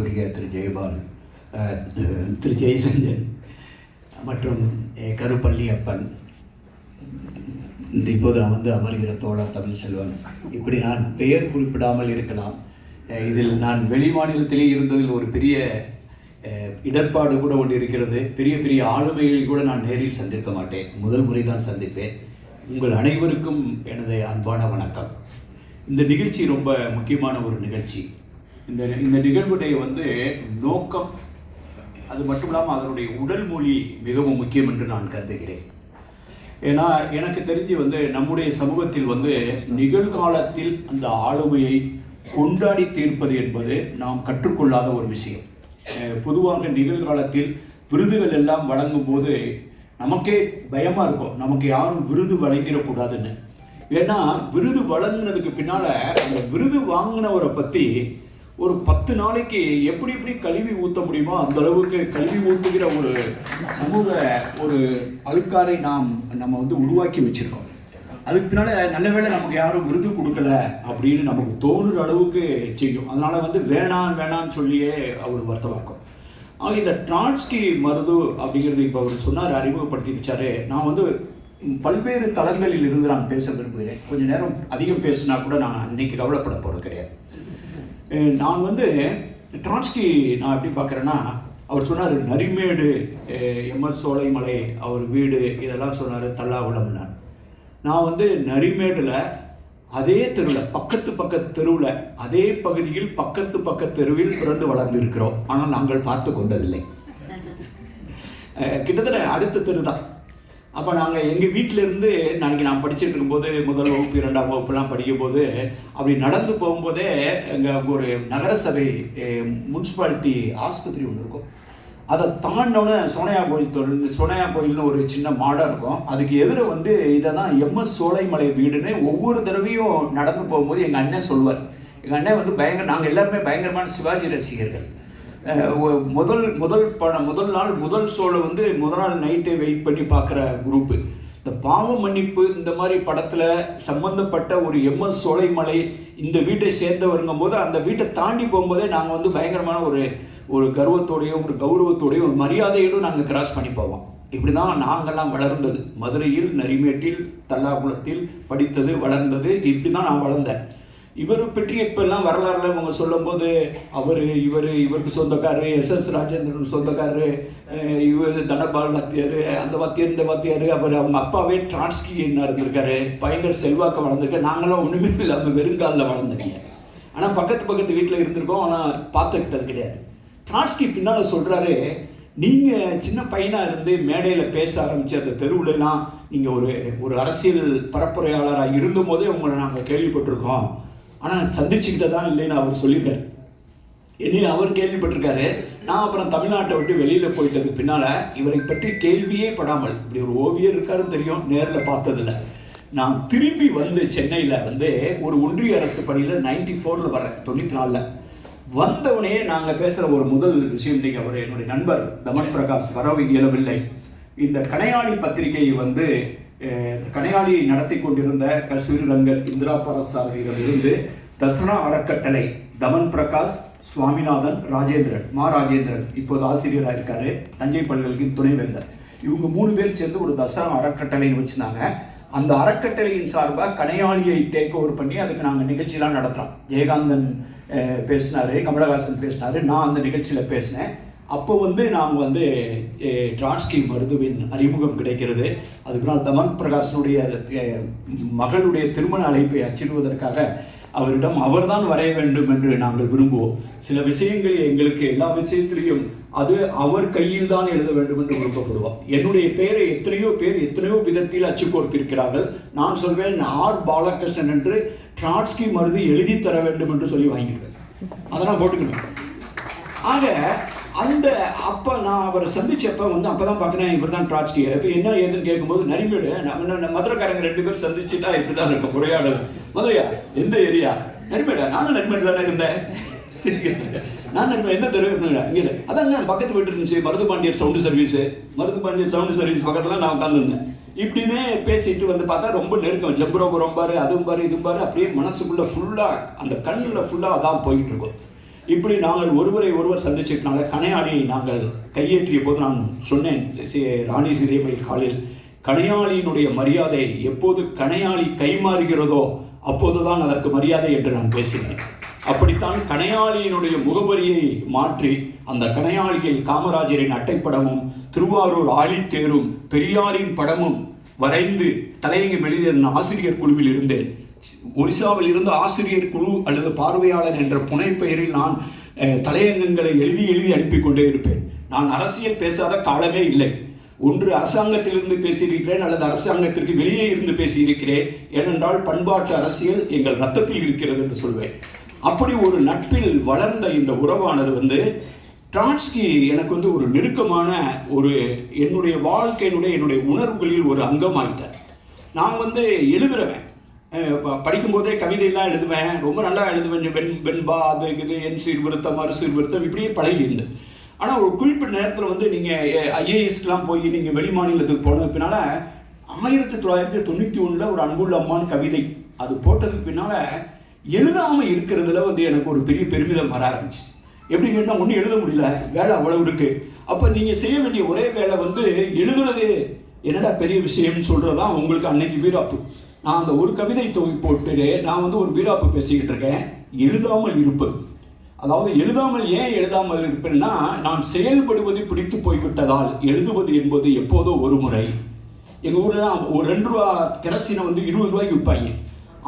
மரியாதைக்குரிய திரு ஜெயபால் திரு ஜெயரஞ்சன் மற்றும் கருப்பள்ளி அப்பன் இந்த இப்போது வந்து அமர்கிற தோழர் தமிழ் செல்வன் இப்படி நான் பெயர் குறிப்பிடாமல் இருக்கலாம். இதில் நான் வெளி மாநிலத்திலே இருந்ததில் ஒரு பெரிய இடர்பாடு கூட ஒன்று இருக்கிறது. பெரிய பெரிய ஆளுமைகளை கூட நான் நேரில் சந்திக்க மாட்டேன். முதல் முறை தான் சந்திப்பேன். உங்கள் அனைவருக்கும் எனது அன்பான வணக்கம். இந்த நிகழ்ச்சி ரொம்ப முக்கியமான ஒரு நிகழ்ச்சி. இந்த இந்த நிகழ்வுடைய வந்து நோக்கம் அது மட்டும் இல்லாமல் அதனுடைய உடல் மொழி மிகவும் முக்கியம் என்று நான் கருதுகிறேன். ஏன்னா எனக்கு தெரிஞ்சு வந்து நம்முடைய சமூகத்தில் வந்து நிகழ்காலத்தில் அந்த ஆளுமையை கொண்டாடி தீர்ப்பது என்பது நாம் கற்றுக்கொள்ளாத ஒரு விஷயம். பொதுவாக நிகழ்காலத்தில் விருதுகள் எல்லாம் வழங்கும் போது நமக்கே பயமாக இருக்கும். நமக்கு யாரும் விருது வழங்கிடக்கூடாதுன்னு. ஏன்னா விருது வழங்கினதுக்கு பின்னால் அந்த விருது வாங்கினவரை பற்றி ஒரு பத்து நாளைக்கு எப்படி எப்படி கழுவி ஊற்ற முடியுமோ அந்த அளவுக்கு கல்வி ஊற்றுகிற ஒரு சமூக ஒரு அழுக்காரை நாம் நம்ம வந்து உருவாக்கி வச்சிருக்கோம். அதுக்கு பின்னால் நல்ல வேளை நமக்கு யாரும் விருது கொடுக்கல அப்படின்னு நமக்கு தோணுற அளவுக்கு செய்யும். அதனால் வந்து வேணாம் வேணாம்னு சொல்லியே அவர் வருத்தமாக்கும். ஆக இந்த ட்ரான்ஸ்கி மருது அப்படிங்கிறது இப்போ அவர் சொன்னார் அறிமுகப்படுத்தி வச்சாரு. நான் வந்து பல்வேறு தளங்களில் இருந்து நான் பேச விரும்புகிறேன். கொஞ்சம் நேரம் அதிகம் பேசினா கூட நான் இன்னைக்கு கவலைப்பட போகிறது கிடையாது. நான் வந்து ட்ரான்ஸ்கி நான் எப்படி பார்க்குறேன்னா அவர் சொன்னார் நரிமேடு எம்எஸ் சோலைமலை அவர் வீடு இதெல்லாம் சொன்னார் தல்லாகுளம்னார் நான் வந்து நரிமேடில் அதே தெருவில் பக்கத்து பக்கத்து தெருவில் அதே பகுதியில் பக்கத்து பக்கத்து தெருவில் பிறந்து வளர்ந்து இருக்கிறோம் ஆனால் நாங்கள் பார்த்து கொண்டதில்லை. கிட்டத்தட்ட அடுத்த தெரு தான் அப்போ நாங்கள் எங்கள் வீட்டிலேருந்து நாளைக்கு நான் படிச்சுட்டு இருக்கும்போது முதல் வகுப்பு இரண்டாம் வகுப்புலாம் படிக்கும்போது அப்படி நடந்து போகும்போதே எங்கள் ஒரு நகரசபை முனிசிபாலிட்டி ஆஸ்பத்திரி ஒன்று இருக்கும். அதை தாண்டோன்னு சோனையா கோயில் தொழில் சோனையா கோயில்னு ஒரு சின்ன மாடம் இருக்கும். அதுக்கு எதிர வந்து இதை தான் எம்எஸ் சோலைமலை வீடுன்னு ஒவ்வொரு தடவையும் நடந்து போகும்போது எங்கள் அண்ணன் சொல்வார். எங்கள் அண்ணன் வந்து பயங்கர நாங்கள் எல்லாருமே பயங்கரமான சிவாஜி ரசிகர்கள். முதல் முதல் படம் முதல் நாள் முதல் ஷோவில் வந்து முதல் நாள் நைட்டே வெயிட் பண்ணி பார்க்குற குரூப்பு இந்த பாவ மன்னிப்பு இந்த மாதிரி படத்தில் சம்மந்தப்பட்ட ஒரு எம்எஸ் சோலைமலை இந்த வீட்டை சேர்ந்தவருங்கும் போது அந்த வீட்டை தாண்டி போகும்போதே நாங்கள் வந்து பயங்கரமான ஒரு ஒரு கர்வத்தோடையும் ஒரு கௌரவத்தோடையும் ஒரு மரியாதையோடும் நாங்கள் கிராஸ் பண்ணி போவோம். இப்படி தான் நாங்கள்லாம் வளர்ந்தது. மதுரையில் நரிமேட்டில் தல்லாகுளத்தில் படித்தது வளர்ந்தது. இப்படி தான் நான் வளர்ந்தேன். இவர் பற்றி இப்பெல்லாம் வரலாறுல அவங்க சொல்லும்போது அவர் இவர் இவருக்கு சொந்தக்காரரு எஸ் எஸ் ராஜேந்திரன் சொந்தக்காரரு இவர் தனபால் வாத்தியார் அந்த வாத்தியார் இந்த வாத்தியார் அவர் அவங்க அப்பாவே டிரான்ஸ்கி என்ன இருந்திருக்காரு பயங்கர செல்வாக்க வளர்ந்துருக்காரு. நாங்களாம் ஒன்றுமே இல்லாமல் வெறுங்காலில் வளர்ந்தீங்க ஆனால் பக்கத்து பக்கத்து வீட்டில் இருந்திருக்கோம் ஆனால் பார்த்துக்கிட்டது கிடையாது. டிரான்ஸ்கி பின்னால் சொல்கிறாரு நீங்கள் சின்ன பையனாக இருந்து மேடையில் பேச ஆரம்பிச்ச அந்த தெருவுலலாம் நீங்கள் ஒரு ஒரு அரசியல் பரப்புரையாளராக இருந்தபோதே உங்களை நாங்கள் கேள்விப்பட்டிருக்கோம். ஆனால் சந்திச்சுக்கிட்ட தான் இல்லைன்னு அவர் சொல்லியிருக்காரு. என்னையும் அவர் கேள்விப்பட்டிருக்காரு. நான் அப்புறம் தமிழ்நாட்டை விட்டு வெளியில் போயிட்டதுக்கு பின்னால் இவரை பற்றி கேள்வியே படாமல் இப்படி ஒரு ஓவியர் இருக்காருன்னு தெரியும் நேரில் பார்த்ததில்ல. நான் திரும்பி வந்து சென்னையில் வந்து ஒரு ஒன்றிய அரசு பணியில் நைன்டி ஃபோரில் வரேன் தொண்ணூற்றி நாலில். வந்தவனே நாங்கள் பேசுகிற ஒரு முதல் விஷயம் நீங்கள் அவர் என்னுடைய நண்பர் தமன் பிரகாஷ் வரவு இயலவில்லை. இந்த கனையாளி பத்திரிகை வந்து இந்த கனையாளியை நடத்தி கொண்டிருந்த கஸ்தூரி ரங்கன் இந்திரா பரசாரதியிடமிருந்து தசரா அறக்கட்டளை தமன் பிரகாஷ் சுவாமிநாதன் ராஜேந்திரன் மா ராஜேந்திரன் இப்போது ஆசிரியராக இருக்காரு. தஞ்சை பல்கலைக்கின் துணைவேந்தர். இவங்க மூணு பேர் சேர்ந்து ஒரு தசரா அறக்கட்டளைன்னு வச்சுனாங்க. அந்த அறக்கட்டளையின் சார்பாக கனையாளியை டேக் ஓவர் பண்ணி அதுக்கு நாங்கள் நிகழ்ச்சியெலாம் நடத்துகிறோம் ஏகாந்தன் பேசினார் கமலஹாசன் பேசினார். நான் அந்த நிகழ்ச்சியில் பேசினேன். அப்போ வந்து நாம் வந்து அஹ், மருதுவின் அறிமுகம் கிடைக்கிறது. அதுக்கு தமன் பிரகாஷனுடைய மகளுடைய திருமண அழைப்பை அச்சிடுவதற்காக அவரிடம் அவர்தான் வரைய வேண்டும் என்று நாங்கள் விரும்புவோம். சில விஷயங்கள் எங்களுக்கு எல்லா விஷயத்திலையும் அது அவர் கையில் தான் எழுத வேண்டும் என்று விருப்பப்படுவோம் என்னுடைய பெயரை எத்தனையோ பேர் எத்தனையோ விதத்தில் அச்சு கோர்த்திருக்கிறார்கள் நான் சொல்வேன் ஆர். பாலகிருஷ்ணன் என்று ட்ராட்ஸ்கி மருது எழுதி தர வேண்டும் என்று சொல்லி வாங்கிடுவேன் அதெல்லாம் போட்டுக்கணும். ஆக அந்த அப்போ நான் அவரை சந்திச்சப்ப வந்து அப்போ தான் பார்க்குறேன் இவர் தான் ட்ராட்ஸ்கி. இப்போ என்ன ஏதுன்னு கேட்கும்போது நரிமேடு நம்ம என்ன மதுரைக்காரங்க ரெண்டு பேரும் சந்திச்சுட்டா இப்படி தான் இருக்கும் உரையாடல் மதுரையா? எந்த ஏரியா? நரிமேடா? நானும் நரிமேடு தானே இருந்தேன். சரி. நான் நரிமேடு எந்த தெரு? இங்கே இல்லை. அதான் நான் பக்கத்து வீட்டு இருந்துச்சு. மருது பாண்டியர் சவுண்டு சர்வீஸு மருது பாண்டியர் சவுண்டு சர்வீஸ் பக்கத்தில் நான் உட்காந்துருந்தேன் இப்படின்னு பேசிட்டு வந்து பார்த்தா ரொம்ப நெருக்கம். ஜம்புரோபுரம் பாரு அதுவும் பாரு இதுவும் பாரு அப்படியே மனசுக்குள்ள ஃபுல்லாக அந்த கண்ணில் ஃபுல்லாக அதான் போயிட்டு இருக்கும். இப்படி நாங்கள் ஒருவரை ஒருவர் சந்திச்சிருக்கனால கனையாளி நாங்கள் கையேற்றிய போது நான் சொன்னேன் ராணி சிறியமையில் காலில் கனையாளியினுடைய மரியாதை எப்போது கனையாளி கைமாறுகிறதோ அப்போதுதான் அதற்கு மரியாதை என்று நான் பேசினேன். அப்படித்தான் கனையாளியினுடைய முகவரியை மாற்றி அந்த கனையாளியில் காமராஜரின் அட்டைப்படமும் திருவாரூர் ஆழித்தேரும் பெரியாரின் படமும் வரைந்து தலையங்கம் எழுதிய ஆசிரியர் குழுவில் இருந்தேன். ஒரிசாவில் இருந்த ஆசிரியர் குழு அல்லது பார்வையாளர் என்ற புனைப்பெயரில் நான் தலையங்கங்களை எழுதி எழுதி அனுப்பி கொண்டே இருப்பேன். நான் அரசியல் பேசாத காலமே இல்லை. ஒன்று அரசாங்கத்திலிருந்து பேசியிருக்கிறேன் அல்லது அரசாங்கத்திற்கு வெளியே இருந்து பேசியிருக்கிறேன். ஏனென்றால் பண்பாட்டு அரசியல் எங்கள் ரத்தத்தில் இருக்கிறது என்று சொல்வேன். அப்படி ஒரு நட்பில் வளர்ந்த இந்த உறவானது வந்து ட்ராட்ஸ்கி எனக்கு வந்து ஒரு நெருக்கமான ஒரு என்னுடைய வாழ்க்கையினுடைய என்னுடைய உணர்வுகளில் ஒரு அங்கமாயிட்டார். நான் வந்து எழுதுறவன். படிக்கும்போதே கவிதையெல்லாம் எழுதுவேன். ரொம்ப நல்லா எழுதுவேன். வெண் வெண்பா அது இது என் சீர்விருத்தம் மறு சீர்விருத்தம் இப்படியே பழகிண்டு ஆனால் ஒரு குறிப்பிட்ட நேரத்தில் வந்து நீங்கள் ஐஏஎஸ்லாம் போய் நீங்கள் வெளி மாநிலத்துக்கு போனது பின்னால் ஆயிரத்தி தொள்ளாயிரத்தி தொண்ணூற்றி ஒன்றில் ஒரு அன்புள்ள அம்மான் கவிதை அது போட்டதுக்கு பின்னால் எழுதாமல் இருக்கிறதுல வந்து எனக்கு ஒரு பெரிய பெருமிதம் வர ஆரம்பிச்சு. எப்படி கேட்டால் ஒன்றும் எழுத முடியல. வேலை அவ்வளவு இருக்குது அப்போ நீங்கள் செய்ய வேண்டிய ஒரே வேலை வந்து எழுதுறது. என்னடா பெரிய விஷயம்னு சொல்கிறது தான் உங்களுக்கு அன்னைக்கு வீராப்பு. நான் அந்த ஒரு கவிதை தொகை போட்டு நான் வந்து ஒரு வீராப்பு பேசிக்கிட்டு இருக்கேன். எழுதாமல் இருப்பது. அதாவது எழுதாமல் ஏன் எழுதாமல் இருப்பேன்னா நான் செயல்படுவது பிடித்து போய்விட்டதால் எழுதுவது என்பது எப்போதோ ஒரு முறை. எங்கள் ஊரில் ஒரு ரெண்டு ரூபா கெரசினை வந்து இருபது ரூபாய்க்கு விற்பாங்க.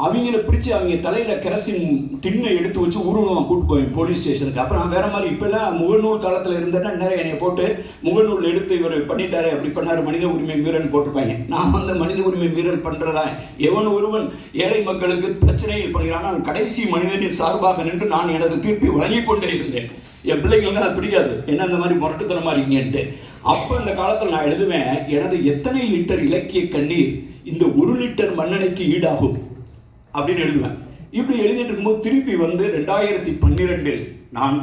அவங்கள பிடிச்சி அவங்க தலையில் கெரசின் டின்னை எடுத்து வச்சு ஊர்வலம் கூட்டு போய் போலீஸ் ஸ்டேஷனுக்கு அப்புறம் நான் வேற மாதிரி இப்போல்லாம் முகநூல் காலத்தில் இருந்தேன்னா நிறைய என்னை போட்டு முகநூல் எடுத்து இவர் பண்ணிட்டாரு அப்படி பண்ணாரு. மனித உரிமை மீறல் போட்டிருப்பாங்க. நான் வந்து மனித உரிமை மீறல் பண்ணுறதா எவன் ஒருவன் ஏழை மக்களுக்கு பிரச்சனைகள் பண்ணுகிறான். நான் கடைசி மனிதனின் சார்பாக நின்று நான் எனது தீர்ப்பை வழங்கி கொண்டே இருந்தேன். என் பிள்ளைங்களுக்கு அது பிடிக்காது. என்ன அந்த மாதிரி முரட்டுத்தனமா இருக்கீங்கன்ட்டு. அப்போ அந்த காலத்தில் நான் எழுதுவேன் எனது எத்தனை லிட்டர் இலக்கிய கண்ணீர் இந்த ஒரு லிட்டர் மண்ணெண்ணைக்கு ஈடாகும்? அப்படின்னு எழுதுவேன். இப்படி எழுதிட்டு இருக்கும்போது திருப்பி வந்து ரெண்டாயிரத்தி பன்னிரெண்டில் நான்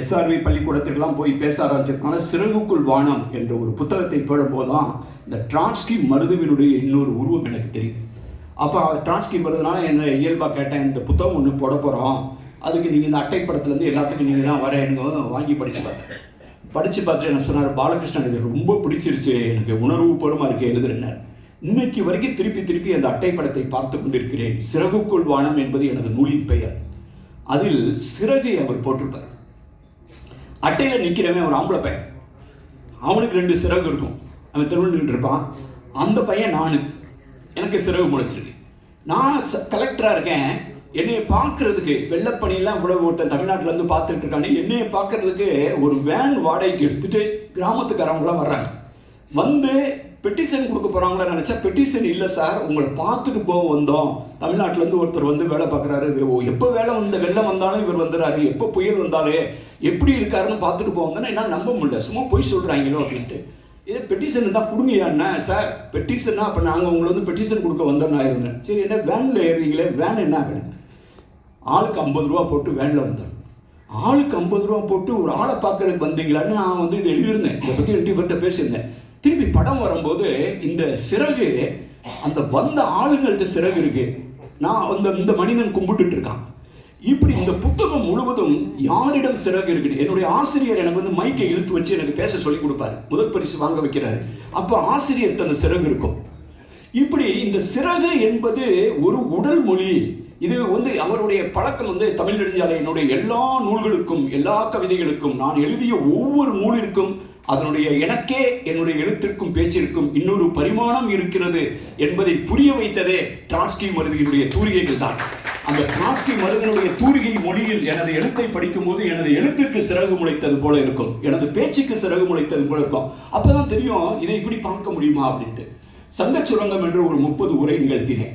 எஸ்ஆர்வி பள்ளிக்கூடத்திற்கெல்லாம் போய் பேச ஆரம்பிச்சிருக்கான. சிறகுக்குள் வானம் என்ற ஒரு புத்தகத்தை போடும்போது தான் இந்த டிரான்ஸ்கி மருதுவினுடைய இன்னொரு உருவம் எனக்கு தெரியும் அப்போ டிரான்ஸ்கி மருதுனால என்ன இயல்பாக கேட்டேன் இந்த புத்தகம் ஒன்று போட போகிறோம் அதுக்கு நீங்கள் இந்த அட்டைப்படத்துலேருந்து எல்லாத்துக்கும் நீங்கள் தான் வர எனக்கு வாங்கி படித்து பார்த்தேன் படித்து பார்த்துட்டு என்ன சொன்னார்? பாலகிருஷ்ணன் இது ரொம்ப பிடிச்சிருச்சு எனக்கு உணர்வு பூர்வமாக இருக்கு எழுதுறேன்னார். இன்னைக்கு வரைக்கும் திருப்பி திருப்பி அந்த அட்டைப்படத்தை பார்த்து கொண்டிருக்கிறேன். சிறகுக்குள் வானம் என்பது எனது நூலின் பெயர். அதில் சிறகை அவர் போட்டிருப்பார். அட்டையில் நிற்கிறவன் ஒரு ஆம்பளை பையன். அவனுக்கு ரெண்டு சிறகு இருக்கும். அவன் திருவள்ளுவர் இருப்பான். அந்த பையன் நான். எனக்கு சிறகு முளைச்சிருக்கு. நான் கலெக்டராக இருக்கேன். என்னையை பார்க்கறதுக்கு வெள்ளப்பணியெல்லாம் இவ்வளவு ஒருத்தன் தமிழ்நாட்டிலேருந்து பார்த்துட்டு இருக்கானே என்னையை பார்க்கறதுக்கு ஒரு வேன் வாடகைக்கு எடுத்துகிட்டு கிராமத்துக்காரவங்களாம் வர்றாங்க. வந்து பெட்டிஷன் கொடுக்க போகிறாங்களா நினச்சா பெட்டிஷன் இல்லை சார் உங்களை பார்த்துட்டு போக வந்தோம். தமிழ்நாட்டிலேருந்து ஒருத்தர் வந்து வேலை பார்க்குறாரு. எப்போ வேலை வந்த வெள்ளம் வந்தாலும் இவர் வந்துடுறாரு எப்போ புயல் வந்தாலே எப்படி இருக்காருன்னு பார்த்துட்டு போவாங்கன்னா என்னால் நம்ப முடியல. சும்மா போய் சொல்கிறாங்களோ அப்படின்ட்டு. இதே பெட்டிஷன் தான் கொடுங்கயாண்ணா சார் பெட்டிஷன்னா அப்போ நாங்கள் உங்களை வந்து பெட்டிஷன் கொடுக்க வந்தோம் நான் இருந்தேன். சரி என்ன வேனில் ஏறுவீங்களே வேன் என்ன ஆகலை? ஆளுக்கு ஐம்பது ரூபா போட்டு வேனில் வந்தேன். ஆளுக்கு ஐம்பது ரூபா போட்டு ஒரு ஆளை பார்க்கறதுக்கு வந்தீங்களான்னு நான் வந்து இதை எழுதியிருந்தேன். இதை பற்றி ரெண்டு பேர்கிட்ட பேசியிருந்தேன். திருப்பி படம் வரும்போது இந்த சிறகு அந்த வந்த ஆளுங்கள்ட்ட சிறகு இருக்கு. நான் அந்த இந்த மனிதன் கும்பிட்டுட்டு இருக்கான். இப்படி இந்த புத்தகம் முழுவதும் யாரிடம் சிறகு இருக்குது என்னுடைய ஆசிரியர் எனக்கு வந்து மைக்கை இழுத்து வச்சு எனக்கு பேச சொல்லி கொடுப்பாரு. முதல் பரிசு வாங்க வைக்கிறாரு. அப்போ ஆசிரியர் அந்த சிறகு இருக்கும். இப்படி இந்த சிறகு என்பது ஒரு உடல் மொழி. இது வந்து அவருடைய பழக்கம் வந்து தமிழ் நெடுஞ்சாலையினுடைய எல்லா நூல்களுக்கும் எல்லா கவிதைகளுக்கும் நான் எழுதிய ஒவ்வொரு நூலிற்கும் அதனுடைய எனக்கே என்னுடைய எழுத்திற்கும் பேச்சிற்கும் இன்னொரு பரிமாணம் இருக்கிறது என்பதை புரிய வைத்ததே ட்ரான்ஸ்கி மருதியினுடைய தூரிகைகள் தான். அந்த ட்ரான்ஸ்கி மருதனுடைய தூரிகை மொழியில் எனது எழுத்தை படிக்கும்போது எனது எழுத்துக்கு சிறகு முளைத்தது போல இருக்கும். எனது பேச்சுக்கு சிறகு முளைத்தது போல இருக்கும். அப்பதான் தெரியும் இதை இப்படி பார்க்க முடியுமா அப்படின்ட்டு. சங்க சுரங்கம் என்று ஒரு முப்பது உரை நிகழ்த்தினேன்.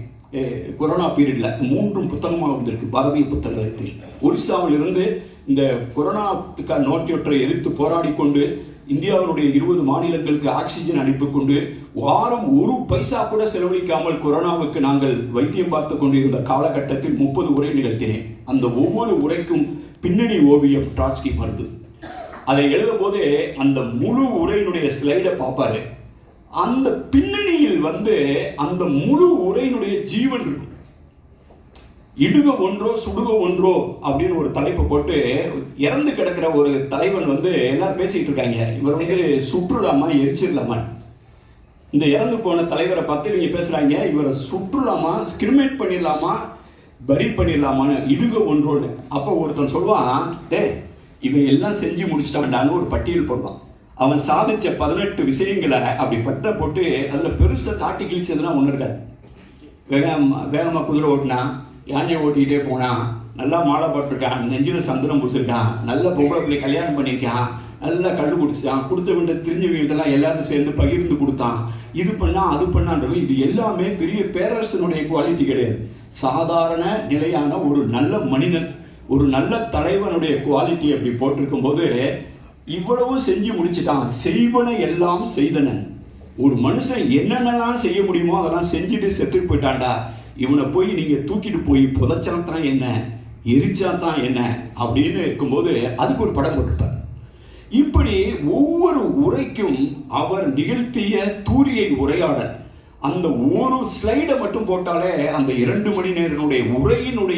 கொரோனா பீரியடில் மூன்றும் புத்தகமாக வந்திருக்கு பாரதிய புத்தகத்தில். ஒரிசாவில் இருந்து இந்த கொரோனாத்துக்கான நோக்கியொற்றை எதிர்த்து போராடி கொண்டு இந்தியாவினுடைய இருபது மாநிலங்களுக்கு ஆக்சிஜன் அனுப்பி கொண்டு வாரம் ஒரு பைசா கூட செலவழிக்காமல் கொரோனாவுக்கு நாங்கள் வைத்தியம் பார்த்து கொண்டிருந்த காலகட்டத்தில் முப்பது உரை நிகழ்த்தினேன். அந்த ஒவ்வொரு உரைக்கும் பின்னணி ஓவியம் ட்ராட்ஸ்கி மருந்து அதை எழுதும் போது அந்த முழு உரையினுடைய ஸ்லைடை பார்ப்பாரு. அந்த பின்னணியில் வந்து அந்த முழு உரையினுடைய ஜீவன் இருக்கும். இடுக ஒன்றோ சுடுக ஒன்றோ அப்படின்னு ஒரு தலைப்பை போட்டு இறந்து கிடக்கிற ஒரு தலைவன் வந்து எல்லாரும் பேசிட்டு இருக்காங்க. இவர் வந்து சுற்றுலாமா எரிச்சிடலாமா இந்த இறந்து போன தலைவரை பார்த்து இவங்க பேசுறாங்க இவரை சுற்றுலாமா கிரிமேட் பண்ணிடலாமா பரி பண்ணிடலாமான்னு இடுக ஒன்றோன்னு. அப்போ ஒருத்தன் சொல்லுவான் டே இவன் எல்லாம் செஞ்சு முடிச்சிட்டான்டான்னு ஒரு பட்டியல் போடுவான். அவன் சாதிச்ச பதினெட்டு விஷயங்களை அப்படி பட்ட போட்டு அதில் பெருசாக தாட்டி கிழிச்சதுலாம் ஒன்று இருக்காது. வேகமாக வேகமாக குதிரை ஓட்டினா யானையை ஓட்டிகிட்டே போனான் நல்லா மாலை போட்டிருக்கான் நெஞ்சில் சந்தனம் பிடிச்சிருக்கான் நல்ல பொம்பளை பிள்ளை கல்யாணம் பண்ணியிருக்கான் நல்லா கல் குடிச்சான் கொடுத்த வேண்டிய தெரிஞ்சவங்கள்ட்டெல்லாம் எல்லாரும் சேர்ந்து பகிர்ந்து கொடுத்தான். இது பண்ணா அது பண்ணான்றது இது எல்லாமே பெரிய பேரரசனுடைய குவாலிட்டி கிடையாது. சாதாரண நிலையான ஒரு நல்ல மனிதன் ஒரு நல்ல தலைவனுடைய குவாலிட்டி அப்படி போட்டிருக்கும் போது இவ்வளவு செஞ்சு முடிச்சிட்டான். செய்வன எல்லாம் செய்தனன். ஒரு மனுஷன் என்னென்னலாம் செய்ய முடியுமோ அதெல்லாம் செஞ்சுட்டு செத்து போயிட்டான்டா. இவனை போய் நீங்கள் தூக்கிட்டு போய் புதைச்சா தான் என்ன? எரிச்சா தான் என்ன? அப்படின்னு இருக்கும்போது அதுக்கு ஒரு படம் போட்டிருப்பார். இப்படி ஒவ்வொரு உரைக்கும் அவர் நிகழ்த்திய தூரியை உரையாடல் அந்த ஒரு ஸ்லைடை மட்டும் போட்டாலே அந்த இரண்டு மணி நேரனுடைய உரையினுடைய